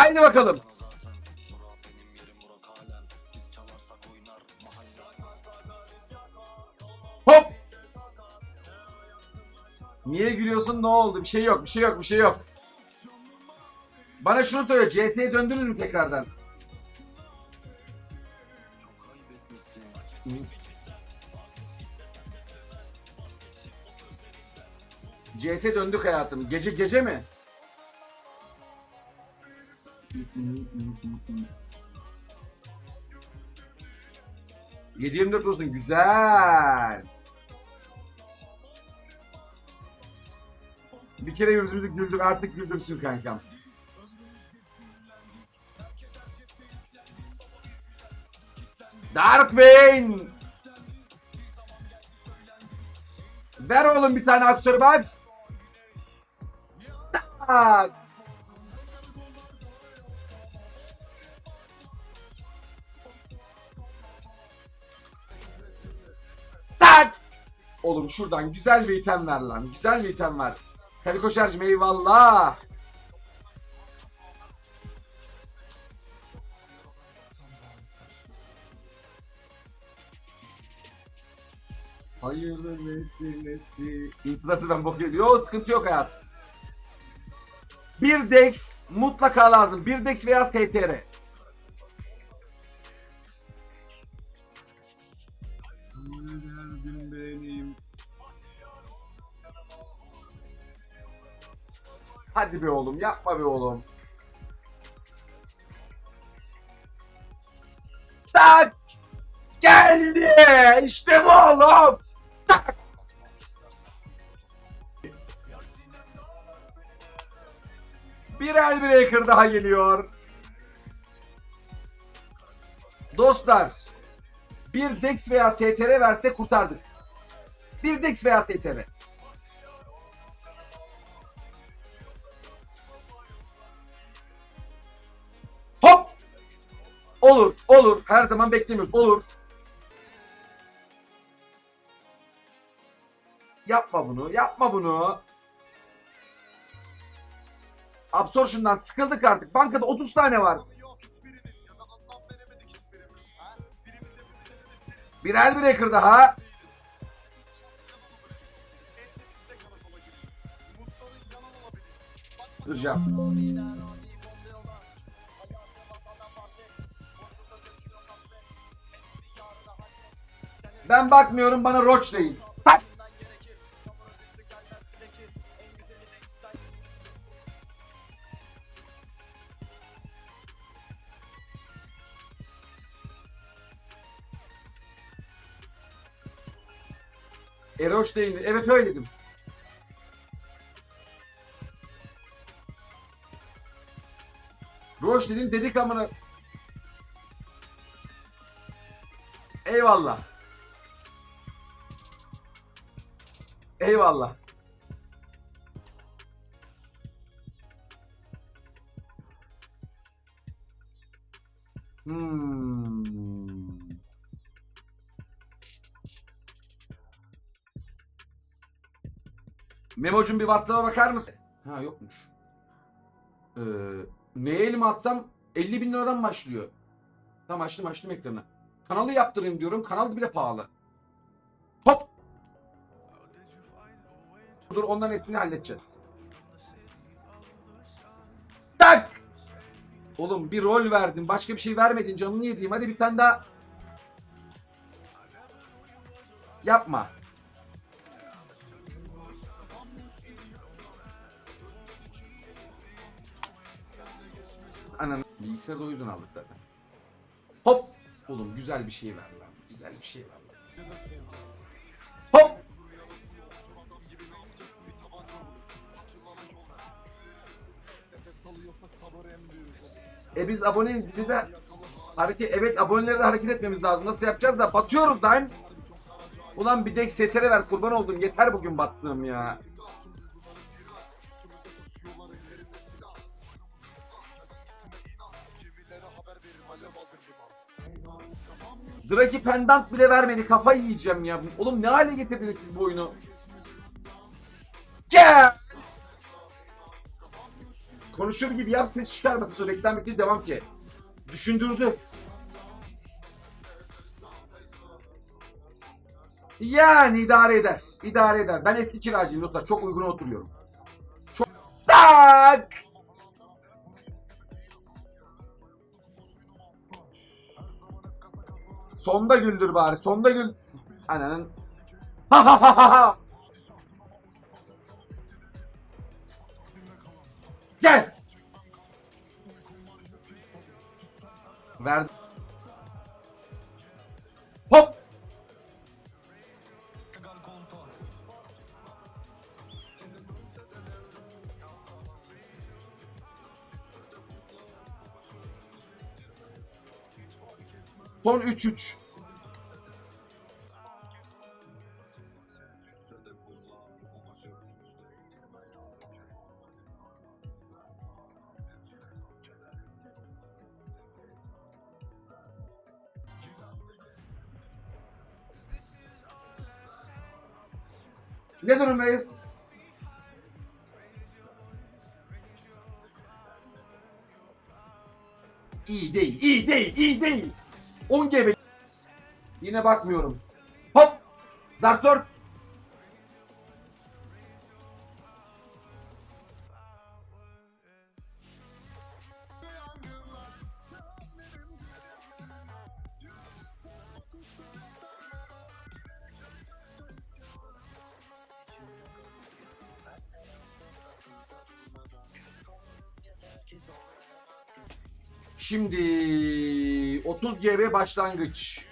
Haydi bakalım. Hop. Niye gülüyorsun? Ne oldu? Bir şey yok, bir şey yok, bir şey yok. Bana şunu söyle. CS'ye döndünüz mü tekrardan? CS döndük hayatım. Gece gece mi? Yedi yirmi dört olsun. Güzel. Bir kere yüzümüzü güldür artık güldürsün kankam. Dark Bane. Ver oğlum bir tane aksör box. Tak. Tak. Oğlum şuradan güzel bir item ver lan. Güzel bir item ver. Kaliko şarjım eyvallah. Hayırlı vesilesi. İnflatıdan bok yedi. Yok sıkıntı yok hayat. Bir Dex mutlaka lazım. Bir Dex veya TTR. Hadi be oğlum yapma be oğlum. Tak! Geldi! İşte bu oğlum! Tak! Bir Elbreaker daha geliyor. Dostlar, bir Dex veya STR verse kurtardık. Bir Dex veya STR. Olur, olur. Her zaman beklemiyoruz. Olur. Yapma bunu, yapma bunu. Absorption'dan sıkıldık artık. Bankada 30 tane var. Bir Elbreaker daha. Duracağım. Ben bakmıyorum bana Roach deyin. Tak! E deyin. Evet öyle dedim. Roach dedin dedik amına. Eyvallah. Eyvallah. Hmm. Memo'cum bir WhatsApp'a bakar mısın? Ha yokmuş. Ee, neye elime atsam 50 bin liradan başlıyor. Tamam açtım açtım ekranı. Kanalı yaptırayım diyorum. Kanal bile pahalı. Hop. Dur onların etini halledeceğiz. Tak. Oğlum bir rol verdin. Başka bir şey vermedin. Canını yediğim. Hadi bir tane daha. Yapma. Ananı bilgisayarı da o yüzden aldık zaten. Hop. Oğlum güzel bir şey ver lan. Güzel bir şey ver lan. E biz aboneyiz bizi de hareket evet aboneleri de hareket etmemiz lazım. Nasıl yapacağız da batıyoruz lan. Ulan bir dek setere ver kurban oldum. Yeter bugün battığım ya. Draki pendant bile vermedi. Kafa yiyeceğim ya. Oğlum ne hale getirdiniz siz bu oyunu? Konuşur gibi yap ses çıkarmasın sonra reklam bitti devam ki. Düşündürdü. Yani idare eder. İdare eder. Ben eski kiracıyım dostlar. Çok uygun oturuyorum. Çok... Tak! Sonda güldür bari. Sonda gül. Ananın. Ha ha ha ha ha. Verdim. Hop. Son 3-3. Ne durumdayız? İyi değil, iyi değil, iyi değil. 10 GB. Yine bakmıyorum. Hop! Zartort! Şimdi 30 GB başlangıç.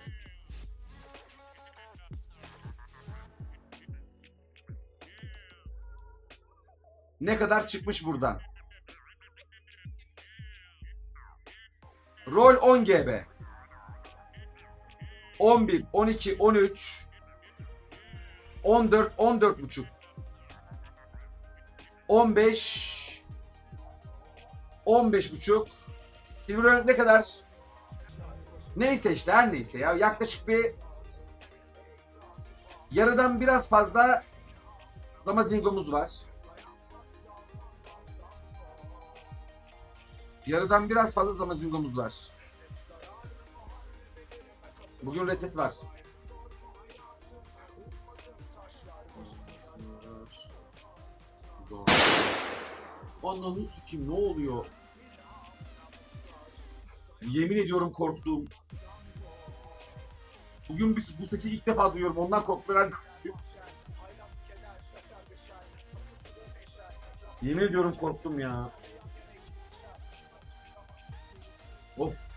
Ne kadar çıkmış buradan? Rol 10 GB. 11, 12, 13, 14, 14 buçuk. 15, 15 buçuk. Silver ne kadar? Neyse işte her neyse ya yaklaşık bir yarıdan biraz fazla Damazingomuz var. Yarıdan biraz fazla Damazingomuz var. Bugün reset var. Ananı sikeyim ne oluyor? Yemin ediyorum korktum. Bugün biz bu sesi ilk defa duyuyorum. Ondan korktum herhalde. Yemin ediyorum korktum ya. Of.